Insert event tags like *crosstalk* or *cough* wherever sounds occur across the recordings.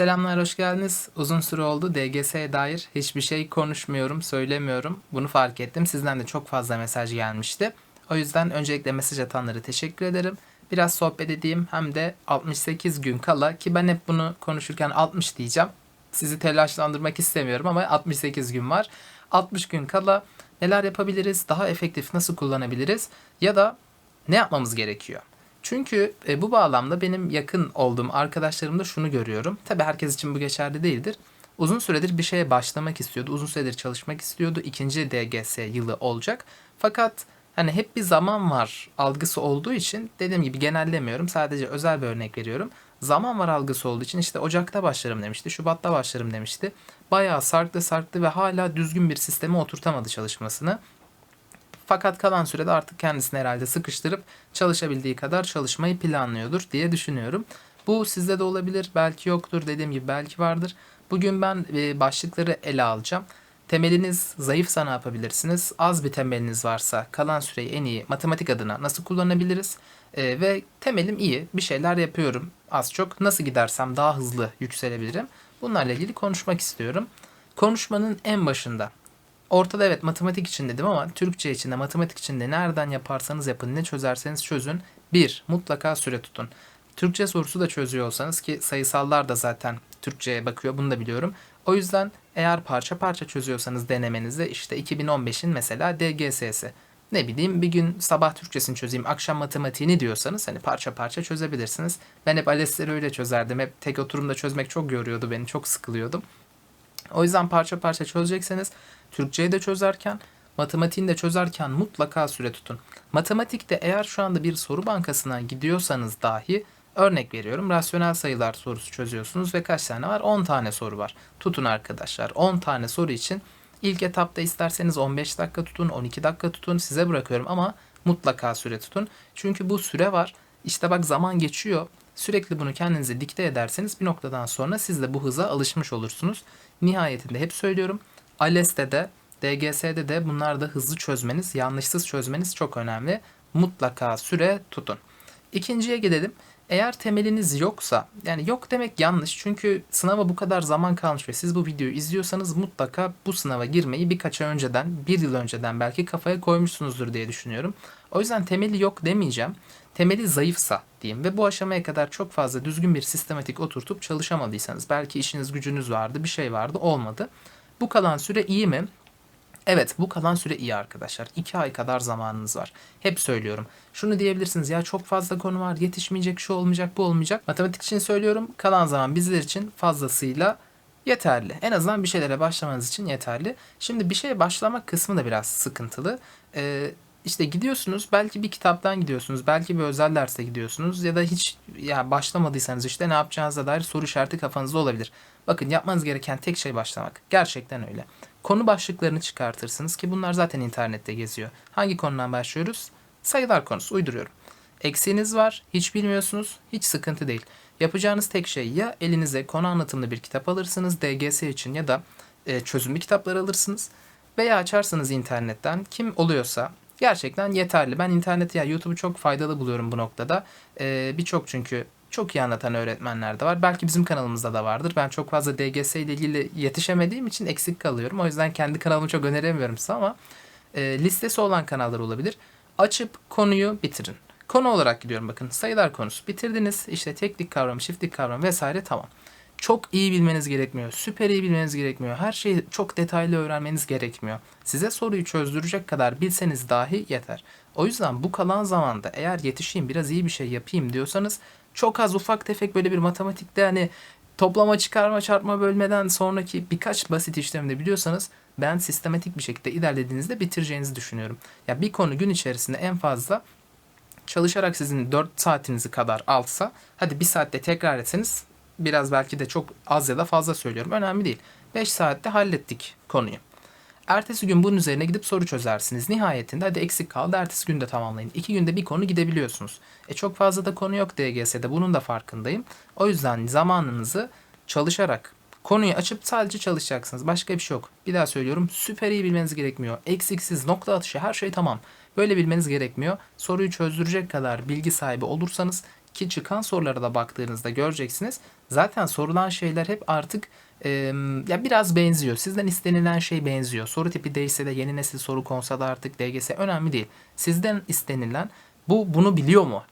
Selamlar, hoş geldiniz. Uzun süre oldu DGS'ye dair hiçbir şey konuşmuyorum, söylemiyorum. Bunu fark ettim. Sizden de çok fazla mesaj gelmişti. O yüzden öncelikle mesaj atanlara teşekkür ederim. Biraz sohbet edeyim hem de 68 gün kala ki ben hep bunu konuşurken 60 diyeceğim. Sizi telaşlandırmak istemiyorum ama 68 gün var. 60 gün kala neler yapabiliriz, daha efektif nasıl kullanabiliriz ya da ne yapmamız gerekiyor? Çünkü e, bu bağlamda benim yakın olduğum arkadaşlarımda şunu görüyorum. Tabii herkes için bu geçerli değildir. Uzun süredir bir şeye başlamak istiyordu. Uzun süredir çalışmak istiyordu. İkinci DGS yılı olacak. Fakat hani hep bir zaman var algısı olduğu için dediğim gibi genellemiyorum. Sadece özel bir örnek veriyorum. Zaman var algısı olduğu için işte Ocak'ta başlarım demişti. Şubat'ta başlarım demişti. Bayağı sarktı sarktı ve hala düzgün bir sisteme oturtamadı çalışmasını. Fakat kalan sürede artık kendisini herhalde sıkıştırıp çalışabildiği kadar çalışmayı planlıyordur diye düşünüyorum. Bu sizde de olabilir, belki yoktur, dediğim gibi belki vardır. Bugün ben e, başlıkları ele alacağım. Temeliniz zayıfsa ne yapabilirsiniz? Az bir temeliniz varsa kalan süreyi en iyi matematik adına nasıl kullanabiliriz? E, ve temelim iyi, bir şeyler yapıyorum az çok. Nasıl gidersem daha hızlı yükselebilirim? Bunlarla ilgili konuşmak istiyorum. Konuşmanın en başında Ortada evet matematik için dedim ama Türkçe için de matematik için de nereden yaparsanız yapın ne çözerseniz çözün. Bir mutlaka süre tutun. Türkçe sorusu da çözüyor olsanız ki sayısallar da zaten Türkçe'ye bakıyor bunu da biliyorum. O yüzden eğer parça parça çözüyorsanız denemenizi işte 2015'in mesela DGS'si ne bileyim bir gün sabah Türkçesini çözeyim akşam matematiğini diyorsanız hani parça parça çözebilirsiniz. Ben hep ALES'leri öyle çözerdim. Hep tek oturumda çözmek çok yoruyordu beni çok sıkılıyordum. O yüzden parça parça çözecekseniz Türkçeyi de çözerken matematiğini de çözerken mutlaka süre tutun. Matematikte eğer şu anda bir soru bankasına gidiyorsanız dahi örnek veriyorum rasyonel sayılar sorusu çözüyorsunuz ve kaç tane var? 10 tane soru var. Tutun arkadaşlar 10 tane soru için ilk etapta isterseniz 15 dakika tutun 12 dakika tutun size bırakıyorum ama mutlaka süre tutun. Çünkü bu süre var. İşte bak zaman geçiyor. Sürekli bunu kendinize dikte ederseniz bir noktadan sonra siz de bu hıza alışmış olursunuz. Nihayetinde hep söylüyorum. ALES'te de DGS'de de bunlar da hızlı çözmeniz, yanlışsız çözmeniz çok önemli. Mutlaka süre tutun. İkinciye gelelim. Eğer temeliniz yoksa, yani yok demek yanlış çünkü sınava bu kadar zaman kalmış ve siz bu videoyu izliyorsanız mutlaka bu sınava girmeyi birkaç ay önceden, bir yıl önceden belki kafaya koymuşsunuzdur diye düşünüyorum. O yüzden temeli yok demeyeceğim. Temeli zayıfsa diyeyim ve bu aşamaya kadar çok fazla düzgün bir sistematik oturtup çalışamadıysanız, belki işiniz gücünüz vardı, bir şey vardı, olmadı. Bu kalan süre iyi mi? Evet bu kalan süre iyi arkadaşlar. 2 ay kadar zamanınız var. Hep söylüyorum. Şunu diyebilirsiniz ya çok fazla konu var yetişmeyecek şu olmayacak bu olmayacak. Matematik için söylüyorum kalan zaman bizler için fazlasıyla yeterli. En azından bir şeylere başlamanız için yeterli. Şimdi bir şeye başlamak kısmı da biraz sıkıntılı. Ee, işte gidiyorsunuz belki bir kitaptan gidiyorsunuz belki bir özel derse gidiyorsunuz ya da hiç ya başlamadıysanız işte ne yapacağınıza dair soru işareti kafanızda olabilir. Bakın yapmanız gereken tek şey başlamak. Gerçekten öyle. Konu başlıklarını çıkartırsınız ki bunlar zaten internette geziyor. Hangi konudan başlıyoruz? Sayılar konusu uyduruyorum. Eksiğiniz var, hiç bilmiyorsunuz, hiç sıkıntı değil. Yapacağınız tek şey ya elinize konu anlatımlı bir kitap alırsınız DGS için ya da e, çözümlü kitaplar alırsınız veya açarsınız internetten kim oluyorsa gerçekten yeterli. Ben interneti ya YouTube'u çok faydalı buluyorum bu noktada. Ee, Birçok çünkü çok iyi anlatan öğretmenler de var. Belki bizim kanalımızda da vardır. Ben çok fazla DGS ile ilgili yetişemediğim için eksik kalıyorum. O yüzden kendi kanalımı çok öneremiyorum size ama e, listesi olan kanallar olabilir. Açıp konuyu bitirin. Konu olarak gidiyorum bakın. Sayılar konusu. Bitirdiniz. İşte teklik kavramı, çiftlik kavramı vesaire tamam. Çok iyi bilmeniz gerekmiyor. Süper iyi bilmeniz gerekmiyor. Her şeyi çok detaylı öğrenmeniz gerekmiyor. Size soruyu çözdürecek kadar bilseniz dahi yeter. O yüzden bu kalan zamanda eğer yetişeyim biraz iyi bir şey yapayım diyorsanız çok az ufak tefek böyle bir matematikte hani toplama çıkarma çarpma bölmeden sonraki birkaç basit işlemde biliyorsanız ben sistematik bir şekilde ilerlediğinizde bitireceğinizi düşünüyorum. Ya bir konu gün içerisinde en fazla çalışarak sizin 4 saatinizi kadar alsa hadi bir saatte tekrar etseniz biraz belki de çok az ya da fazla söylüyorum önemli değil. 5 saatte hallettik konuyu. Ertesi gün bunun üzerine gidip soru çözersiniz. Nihayetinde hadi eksik kaldı ertesi günde tamamlayın. İki günde bir konu gidebiliyorsunuz. E çok fazla da konu yok DGS'de bunun da farkındayım. O yüzden zamanınızı çalışarak konuyu açıp sadece çalışacaksınız. Başka bir şey yok. Bir daha söylüyorum süper iyi bilmeniz gerekmiyor. Eksiksiz nokta atışı her şey tamam. Böyle bilmeniz gerekmiyor. Soruyu çözdürecek kadar bilgi sahibi olursanız ki çıkan sorulara da baktığınızda göreceksiniz. Zaten sorulan şeyler hep artık e, ya biraz benziyor. Sizden istenilen şey benziyor. Soru tipi değişse de yeni nesil soru konsa da artık DGS önemli değil. Sizden istenilen bu bunu biliyor mu?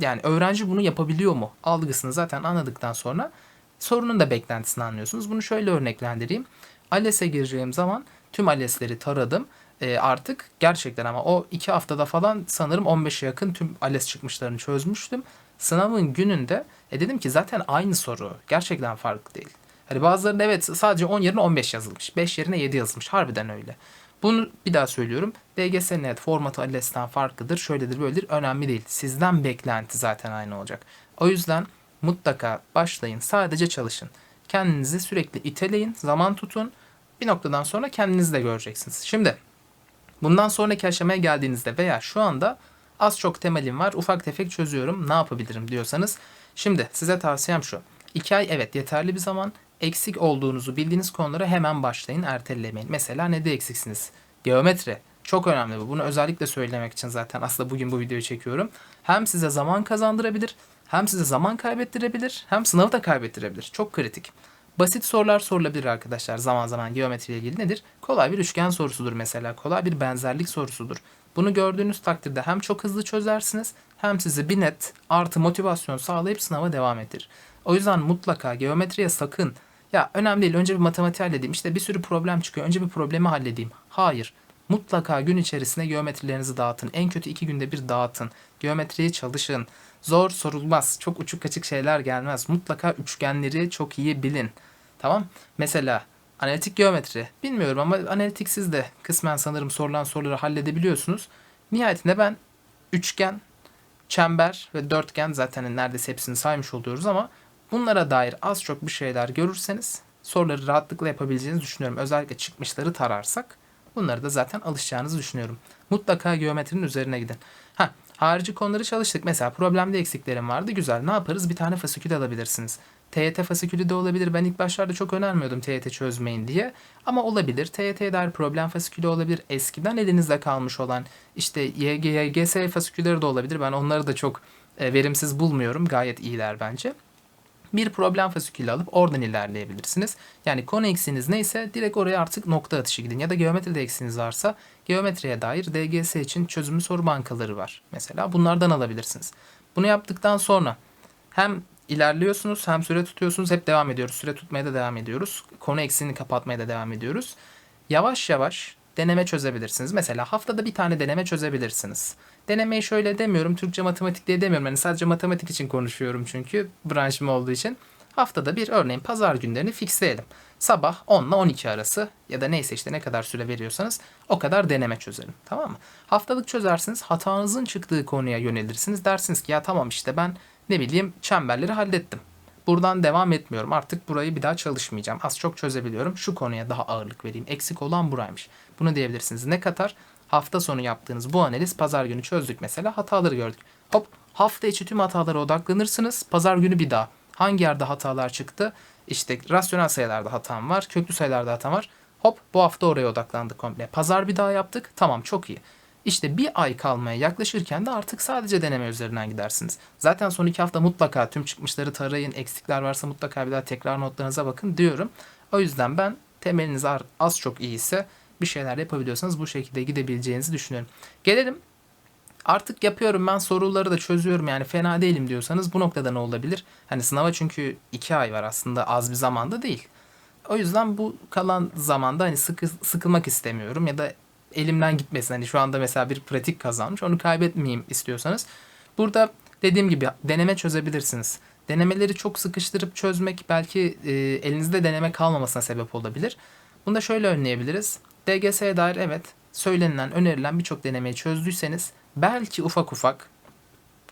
Yani öğrenci bunu yapabiliyor mu? Algısını zaten anladıktan sonra sorunun da beklentisini anlıyorsunuz. Bunu şöyle örneklendireyim. ALES'e gireceğim zaman tüm ALES'leri taradım. E, artık gerçekten ama o iki haftada falan sanırım 15'e yakın tüm ALES çıkmışlarını çözmüştüm. Sınavın gününde e, dedim ki zaten aynı soru. Gerçekten farklı değil. Hani bazılarında evet sadece 10 yerine 15 yazılmış. 5 yerine 7 yazılmış. Harbiden öyle. Bunu bir daha söylüyorum. DGS net formatı ALES'ten farklıdır. Şöyledir böyledir. Önemli değil. Sizden beklenti zaten aynı olacak. O yüzden mutlaka başlayın. Sadece çalışın. Kendinizi sürekli iteleyin. Zaman tutun. Bir noktadan sonra kendiniz de göreceksiniz. Şimdi bundan sonraki aşamaya geldiğinizde veya şu anda az çok temelim var. Ufak tefek çözüyorum. Ne yapabilirim diyorsanız. Şimdi size tavsiyem şu. 2 ay evet yeterli bir zaman. Eksik olduğunuzu bildiğiniz konulara hemen başlayın. Ertelemeyin. Mesela ne de eksiksiniz? Geometri. Çok önemli bu. Bunu özellikle söylemek için zaten aslında bugün bu videoyu çekiyorum. Hem size zaman kazandırabilir, hem size zaman kaybettirebilir, hem sınavı da kaybettirebilir. Çok kritik. Basit sorular sorulabilir arkadaşlar zaman zaman geometriyle ilgili nedir? Kolay bir üçgen sorusudur mesela. Kolay bir benzerlik sorusudur. Bunu gördüğünüz takdirde hem çok hızlı çözersiniz hem size bir net artı motivasyon sağlayıp sınava devam ettirir. O yüzden mutlaka geometriye sakın ya önemli değil önce bir matematik halledeyim işte bir sürü problem çıkıyor önce bir problemi halledeyim. Hayır mutlaka gün içerisinde geometrilerinizi dağıtın. En kötü iki günde bir dağıtın. Geometriyi çalışın. Zor sorulmaz. Çok uçuk kaçık şeyler gelmez. Mutlaka üçgenleri çok iyi bilin. Tamam. Mesela analitik geometri. Bilmiyorum ama analitiksiz de kısmen sanırım sorulan soruları halledebiliyorsunuz. Nihayetinde ben üçgen, çember ve dörtgen zaten neredeyse hepsini saymış oluyoruz ama bunlara dair az çok bir şeyler görürseniz soruları rahatlıkla yapabileceğinizi düşünüyorum. Özellikle çıkmışları tararsak bunları da zaten alışacağınızı düşünüyorum. Mutlaka geometrinin üzerine gidin. Ha, harici konuları çalıştık. Mesela problemde eksiklerim vardı. Güzel. Ne yaparız? Bir tane fasikül alabilirsiniz. TYT fasikülü de olabilir. Ben ilk başlarda çok önermiyordum TYT çözmeyin diye. Ama olabilir. TYT'ye dair problem fasikülü olabilir. Eskiden elinizde kalmış olan işte YG, YGS fasikülleri de olabilir. Ben onları da çok e, verimsiz bulmuyorum. Gayet iyiler bence bir problem fasikülü alıp oradan ilerleyebilirsiniz. Yani konu eksiğiniz neyse direkt oraya artık nokta atışı gidin. Ya da geometride eksiğiniz varsa geometriye dair DGS için çözümlü soru bankaları var. Mesela bunlardan alabilirsiniz. Bunu yaptıktan sonra hem ilerliyorsunuz hem süre tutuyorsunuz. Hep devam ediyoruz. Süre tutmaya da devam ediyoruz. Konu eksiğini kapatmaya da devam ediyoruz. Yavaş yavaş deneme çözebilirsiniz. Mesela haftada bir tane deneme çözebilirsiniz. Denemeyi şöyle demiyorum. Türkçe matematik diye demiyorum. Yani sadece matematik için konuşuyorum çünkü branşım olduğu için. Haftada bir örneğin pazar günlerini fixleyelim. Sabah 10 ile 12 arası ya da neyse işte ne kadar süre veriyorsanız o kadar deneme çözelim. Tamam mı? Haftalık çözersiniz. Hatanızın çıktığı konuya yönelirsiniz. Dersiniz ki ya tamam işte ben ne bileyim çemberleri hallettim. Buradan devam etmiyorum. Artık burayı bir daha çalışmayacağım. Az çok çözebiliyorum. Şu konuya daha ağırlık vereyim. Eksik olan buraymış. Bunu diyebilirsiniz. Ne kadar? Hafta sonu yaptığınız bu analiz pazar günü çözdük mesela hataları gördük. Hop hafta içi tüm hatalara odaklanırsınız. Pazar günü bir daha. Hangi yerde hatalar çıktı? İşte rasyonel sayılarda hatam var. Köklü sayılarda hatam var. Hop bu hafta oraya odaklandık komple. Pazar bir daha yaptık. Tamam çok iyi. İşte bir ay kalmaya yaklaşırken de artık sadece deneme üzerinden gidersiniz. Zaten son iki hafta mutlaka tüm çıkmışları tarayın. Eksikler varsa mutlaka bir daha tekrar notlarınıza bakın diyorum. O yüzden ben temeliniz az çok iyi ise bir şeyler yapabiliyorsanız bu şekilde gidebileceğinizi düşünüyorum. Gelelim artık yapıyorum ben soruları da çözüyorum yani fena değilim diyorsanız bu noktada ne olabilir? Hani sınava çünkü iki ay var aslında az bir zamanda değil. O yüzden bu kalan zamanda hani sıkı, sıkılmak istemiyorum ya da elimden gitmesin. Hani şu anda mesela bir pratik kazanmış onu kaybetmeyeyim istiyorsanız. Burada dediğim gibi deneme çözebilirsiniz. Denemeleri çok sıkıştırıp çözmek belki e, elinizde deneme kalmamasına sebep olabilir. Bunu da şöyle önleyebiliriz. DGS'ye dair evet söylenilen, önerilen birçok denemeyi çözdüyseniz belki ufak ufak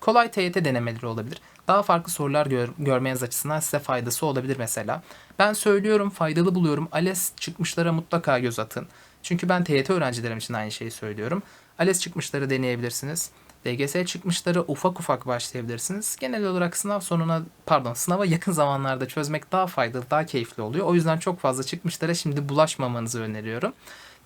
kolay TYT denemeleri olabilir. Daha farklı sorular gör, görmeniz açısından size faydası olabilir mesela. Ben söylüyorum, faydalı buluyorum. ALES çıkmışlara mutlaka göz atın. Çünkü ben TYT öğrencilerim için aynı şeyi söylüyorum. ALES çıkmışları deneyebilirsiniz. DGS çıkmışları ufak ufak başlayabilirsiniz. Genel olarak sınav sonuna pardon sınava yakın *laughs* zamanlarda çözmek daha faydalı, daha keyifli oluyor. O yüzden çok fazla çıkmışlara şimdi bulaşmamanızı öneriyorum.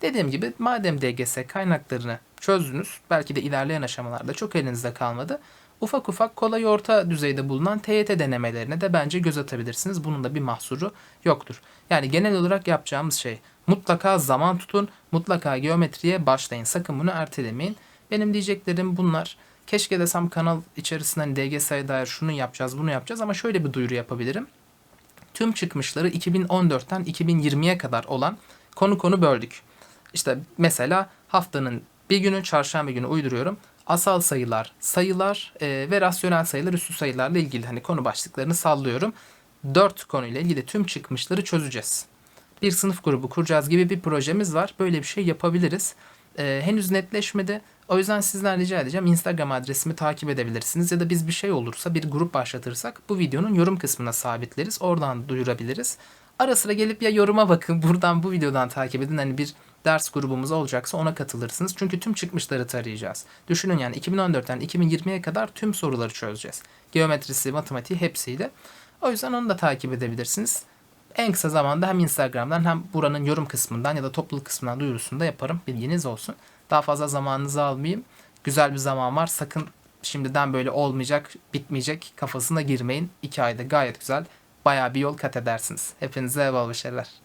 Dediğim gibi madem DGS kaynaklarını çözdünüz, belki de ilerleyen aşamalarda çok elinizde kalmadı. Ufak ufak kolay orta düzeyde bulunan TYT denemelerine de bence göz atabilirsiniz. Bunun da bir mahsuru yoktur. Yani genel olarak yapacağımız şey mutlaka zaman tutun, mutlaka geometriye başlayın. Sakın bunu ertelemeyin. Benim diyeceklerim bunlar. Keşke desem kanal içerisinden DGS'ye dair şunu yapacağız, bunu yapacağız ama şöyle bir duyuru yapabilirim. Tüm çıkmışları 2014'ten 2020'ye kadar olan konu konu böldük. İşte mesela haftanın bir günü çarşamba günü uyduruyorum. Asal sayılar, sayılar e, ve rasyonel sayılar üstü sayılarla ilgili hani konu başlıklarını sallıyorum. Dört konuyla ilgili tüm çıkmışları çözeceğiz. Bir sınıf grubu kuracağız gibi bir projemiz var. Böyle bir şey yapabiliriz. E, henüz netleşmedi. O yüzden sizden rica edeceğim Instagram adresimi takip edebilirsiniz ya da biz bir şey olursa bir grup başlatırsak bu videonun yorum kısmına sabitleriz. Oradan duyurabiliriz. Ara sıra gelip ya yoruma bakın buradan bu videodan takip edin. Hani bir ders grubumuz olacaksa ona katılırsınız. Çünkü tüm çıkmışları tarayacağız. Düşünün yani 2014'ten 2020'ye kadar tüm soruları çözeceğiz. Geometrisi, matematiği hepsiyle. O yüzden onu da takip edebilirsiniz. En kısa zamanda hem Instagram'dan hem buranın yorum kısmından ya da topluluk kısmından duyurusunu da yaparım. Bilginiz olsun. Daha fazla zamanınızı almayayım. Güzel bir zaman var. Sakın şimdiden böyle olmayacak, bitmeyecek kafasına girmeyin. İki ayda gayet güzel. Bayağı bir yol kat edersiniz. Hepinize eyvallah başarılar.